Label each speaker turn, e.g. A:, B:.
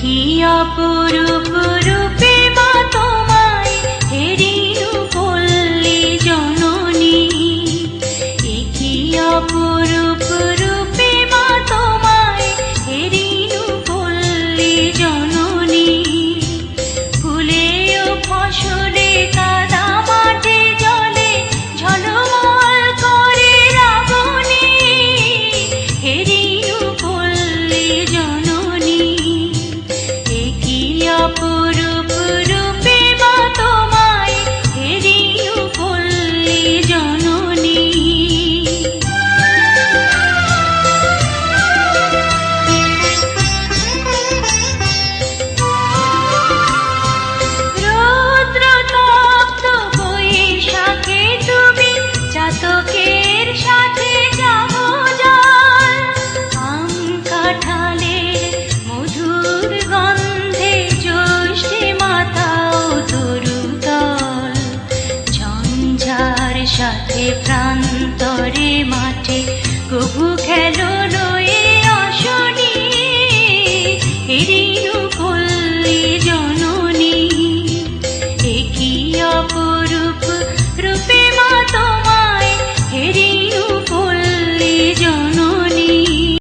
A: কি অপরূপ রূপে প্রান্তরে মাঠে কবু